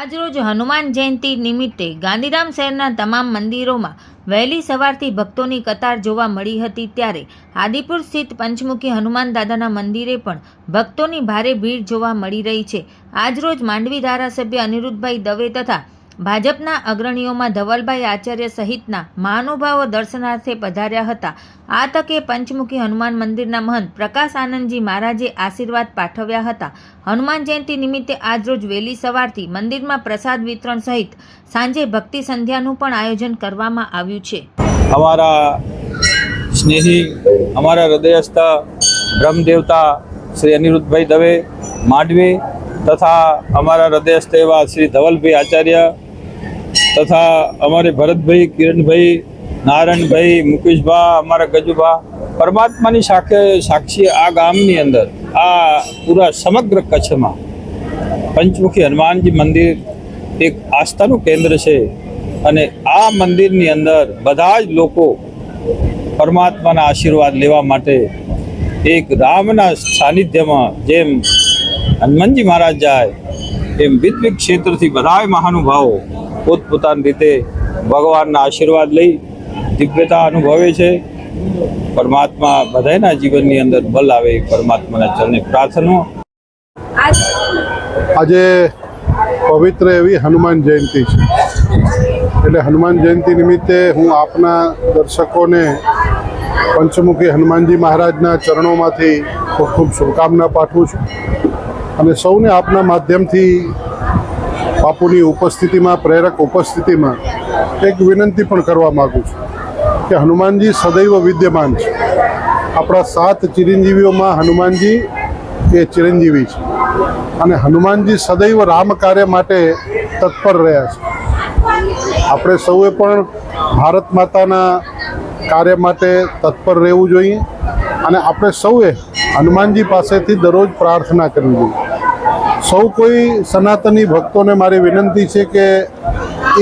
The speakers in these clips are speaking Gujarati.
આજરોજ હનુમાન જયંતિ નિમિત્તે ગાંધીધામ શહેરના તમામ મંદિરોમાં વહેલી સવારથી ભક્તોની કતાર જોવા મળી હતી ત્યારે આદિપુર સ્થિત પંચમુખી હનુમાન દાદાના મંદિરે પણ ભક્તોની ભારે ભીડ જોવા મળી રહી છે. આજરોજ માંડવી ધારાસભ્ય અનિરુદ્ધભાઈ દવે તથા ભાજપના અગ્રણીઓમાં ધવલભાઈ આચાર્ય સહિતના મહાનુભાવો દર્શનાર્થે પધાર્યા હતા. આ તકે પંચમુખી હનુમાન મંદિરના મહંત પ્રકાશ આનંદજી મહારાજે આશીર્વાદ પાઠવ્યા હતા. હનુમાન જયંતિ નિમિત્તે આજરોજ વહેલી સવારથી મંદિરમાં પ્રસાદ વિતરણ સહિત સાંજે ભક્તિ સંધ્યાનું પણ આયોજન કરવામાં આવ્યું છે. અમારા સ્નેહી, અમારા હૃદયસ્થ બ્રહ્મદેવતા શ્રી અનિરુદ્ધભાઈ દવે માંડવી તથા અમારા હૃદયસ્થ એવા શ્રી ધવલભાઈ આચાર્ય તથા અમારે ભરતભાઈ, કિરણભાઈ નારાયણભાઈ મુકેશભા, અમારા ગજુભા, પરમાત્માની સાખે સાક્ષી આ ગામની અંદર, આ પૂરા સમગ્ર કચ્છમાં પંચમુખી હનુમાનજી મંદિર એક આસ્થાનું કેન્દ્ર છે અને આ મંદિરની અંદર બધા જ લોકો પરમાત્માના આશીર્વાદ લેવા માટે એક રામના સાનિધ્યમાં જેમ હનુમાનજી મહારાજ જાય, એમ વિવિધ ક્ષેત્રથી બધાય મહાનુભાવો પોતપોતાની રીતે ભગવાનના આશીર્વાદ લઈ દિવ્યતા અનુભવે છે. પરમાત્મા બધાના જીવનની અંદર બલ આવે પરમાત્માના ચરણે પ્રાર્થના. આજે પવિત્ર એવી હનુમાન જયંતિ છે. એટલે હનુમાન જયંતિ નિમિત્તે હું આપના દર્શકોને પંચમુખી હનુમાનજી મહારાજના ચરણોમાંથી ખૂબ ખૂબ શુભકામના પાઠવું છું. અને સૌને આપના માધ્યમથી બાપુની ઉપસ્થિતિમાં, પ્રેરક ઉપસ્થિતિમાં એક વિનંતી પણ કરવા માગું છું કે હનુમાનજી સદૈવ વિદ્યમાન છે. આપણા સાત ચિરંજીવીઓમાં હનુમાનજી એ ચિરંજીવી છે. અને હનુમાનજી સદૈવ રામ કાર્ય માટે તત્પર રહ્યા છે. આપણે સૌએ પણ ભારત માતાના કાર્ય માટે તત્પર રહેવું જોઈએ અને આપણે સૌએ હનુમાનજી પાસેથી દરરોજ પ્રાર્થના કરવી જોઈએ. સૌ કોઈ સનાતની ભક્તોને મારી વિનંતી છે કે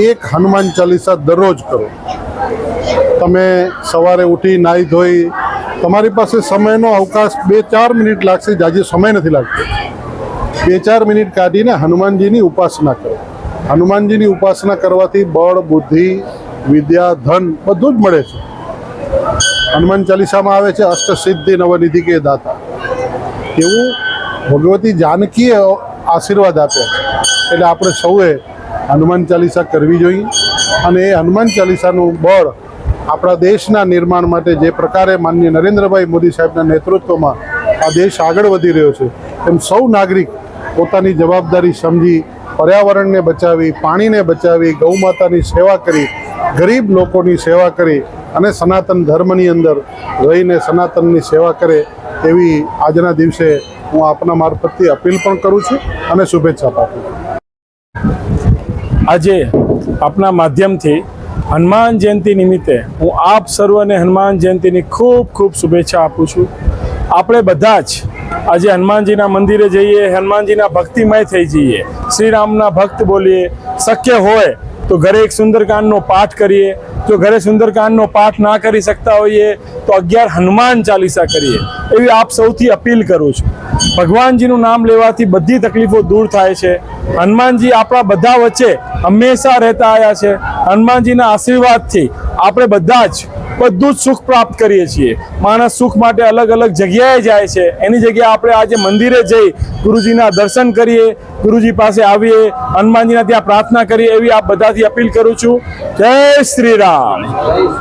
એક હનુમાન ચાલીસા દરરોજ કરો. તમે સવારે ઉઠી નાહી ધોઈ, તમારી પાસે સમયનો અવકાશ બે ચાર મિનિટ લાગશે જાજી સમય નથી લાગતો. બે ચાર મિનિટ કાઢીને હનુમાનજીની ઉપાસના કરો. હનુમાનજીની ઉપાસના કરવાથી બળ, બુદ્ધિ, વિદ્યા, ધન બધું જ મળે છે. હનુમાન ચાલીસામાં આવે છે, અષ્ટસિદ્ધિ નવનિધિ કે દાતા. એવું ભગવતી જાનકીએ આશીર્વાદ આપ્યા એટલે આપણે સૌએ હનુમાન ચાલીસા કરવી જોઈએ અને એ હનુમાન ચાલીસાનું બળ આપણા દેશના નિર્માણ માટે જે પ્રકારે માનનીય નરેન્દ્રભાઈ મોદી સાહેબના નેતૃત્વમાં આ દેશ આગળ વધી રહ્યો છે, એમ સૌ નાગરિક પોતાની જવાબદારી સમજી, પર્યાવરણને બચાવી, પાણીને બચાવી ગૌમાતાની સેવા કરી, ગરીબ લોકોની સેવા કરી અને સનાતન ધર્મની અંદર રહીને સનાતનની સેવા કરે એવી આજના દિવસે હું આપના મારફતથી અપીલ પણ કરું છું અને શુભેચ્છા પાઠવું છું. આજે આપના માધ્યમથી હનુમાન જયંતિ નિમિત્તે હું આપ સર્વને હનુમાન જયંતિની ખૂબ ખૂબ શુભેચ્છા આપું છું. આપણે બધા જ આજે હનુમાનજીના મંદિરે જઈએ, હનુમાનજીના ભક્તિમય થઈ જઈએ, શ્રીરામના ભક્ત બોલીએ, શક્ય હોય તો ઘરે એક સુંદરકાંડનો પાઠ કરીએ જો ઘરે સુંદરકાંડનો પાઠ ના કરી શકતા હોઈએ, તો અગિયાર હનુમાન ચાલીસા કરીએ. એવી આપ સૌથી અપીલ કરું છું. ભગવાનજીનું નામ લેવાથી બધી તકલીફો દૂર થાય છે. હનુમાનજી આપણા બધા વચ્ચે હંમેશા રહેતા આવ્યા છે. હનુમાનજીના આશીર્વાદથી આપણે બધા જ બધું જ સુખ પ્રાપ્ત કરીએ છીએ. માણસ સુખ માટે અલગ અલગ જગ્યાએ જાય છે. એની જગ્યાએ આપણે આજે મંદિરે જઈ ગુરુજીના દર્શન કરીએ, ગુરુજી પાસે આવીએ, હનુમાનજીના ત્યાં પ્રાર્થના કરીએ, એવી આપ બધાથી અપીલ કરું છું. જય શ્રી રામ.